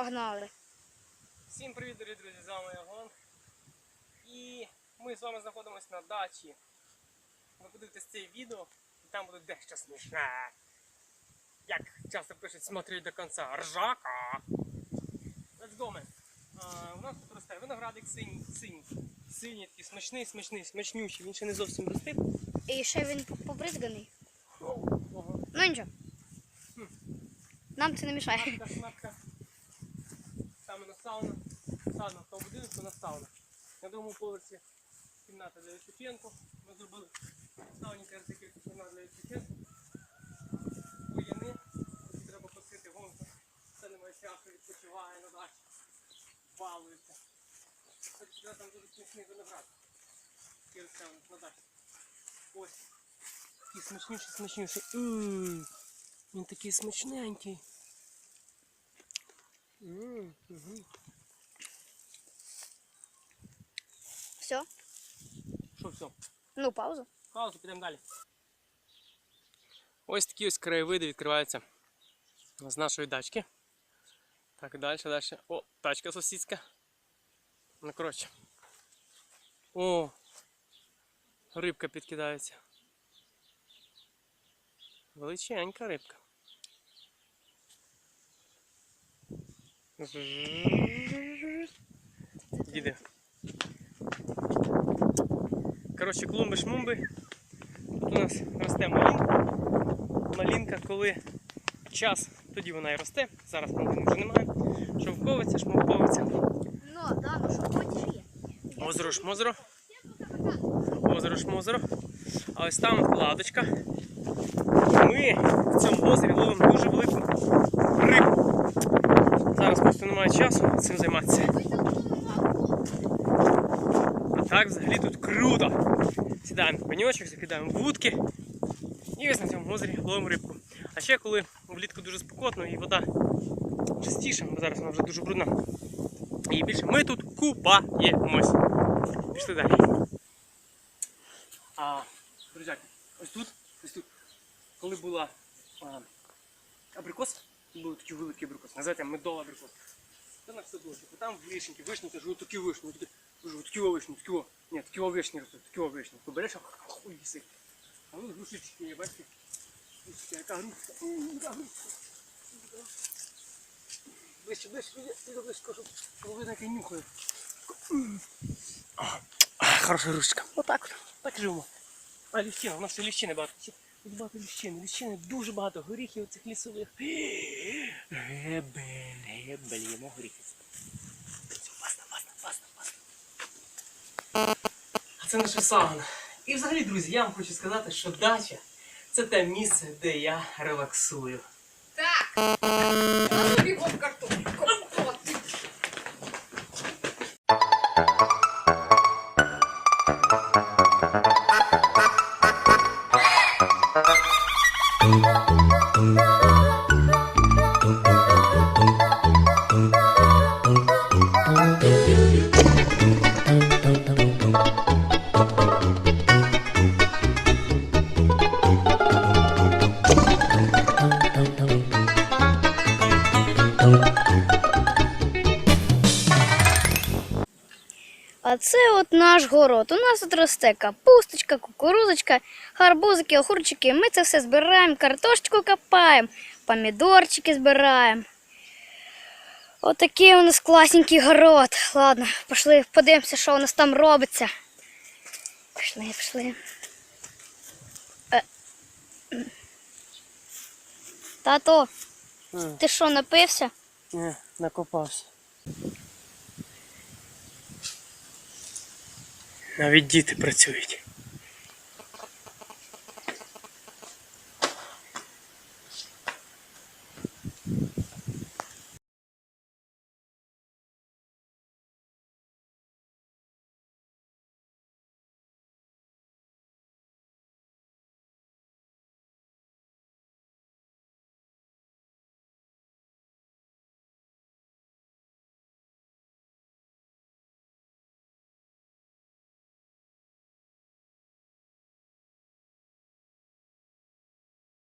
Погнали. Всім привіт, дорогі друзі! З вами Ягон. І ми з вами знаходимося на дачі. Ви подивитесь це відео, і там буде дещо смішне. Як часто пишуть, смотри до кінця. Ржака! Let's go, man. А, у нас тут росте виноградик синій, синій. Синій такий смачний, смачний, смачнючий. Він ще не зовсім достиг. І ще він побризганий. Ну нічого. Нам це не мішає. Шматка, шматка. Сауна. Сауна в тому будинку, на сауна. На другому поверсі кімната для відпочинку. Ми зробили сауні таких кімнат для відпочинку. Воєни. Тут треба посити гонку. Це немає часу, відпочиває на дачі. Балується. Ось там дуже смачний виноград. На дачі. Ось. Такий смачніший, смачніший. Він такий смачненький. М, мгм. Все. Що все? Ну, паузу. Паузу, підемо далі. Ось такі ось краєвиди відкриваються з нашої дачки. Так, далі, далі. О, тачка сусідська. Ну, коротше. О! Рибка підкидається. Величенька рибка. Їде. Коротше, клумби-шмумби. Тут у нас росте малінка. Малінка, коли час, тоді вона і росте. Зараз малини вже немає. Шовковиця, шмовковиця. Ну, да, ну є. Озеро шмозеро. Озеро шмозеро. А ось там кладочка. Ми в цьому озері ловимо дуже велику рибу. Зараз просто немає часу цим займатися. А так взагалі тут круто. Сідаємо в пеньочок, закидаємо вудки. І ось на цьому озері ловимо рибку. А ще коли влітку дуже спекотно і вода чистіша, бо зараз вона вже дуже брудна. І більше ми тут купаємось. Пішли далі. А, друзяки, ось тут, ось тут, коли була а, абрикос, був такий великий абрикос, називається медовий абрикос. Це на садочок. А там вишеньки, вишні, кажу, такі вишні, такі, такі вишні, такі о, ні, такі вишні ростуть, такі вишні. Побереш, а хуй їси. А ви грушечки є, бачите? Грушечки, яка грушка, яка грушка. Ближче, ближче, ближче, ближче, кажу, половина яка нюхає. Хороша ручка. Отак. Так живемо. А ліщина, у нас ще ліщини багато. Тут багато ліщини. Ліщини дуже багато. Горіхів цих лісових. Гебель, гебель, їмо горіхи. Все, Баста, баста, баста. А це наша сауна. І взагалі, друзі, я вам хочу сказати, що дача це те місце, де я релаксую. Ну, А це от наш город. У нас тут росте капусточка, кукурузочка, гарбузики, огурчики. Ми це все збираємо, картошечку копаємо, помідорчики збираємо. Отакий у нас класненький город. Ладно, пішли подивимося, що у нас там робиться. Пішли, пішли. Е. Тато, ти що, напився? Не, накопався. Навіть діти працюють.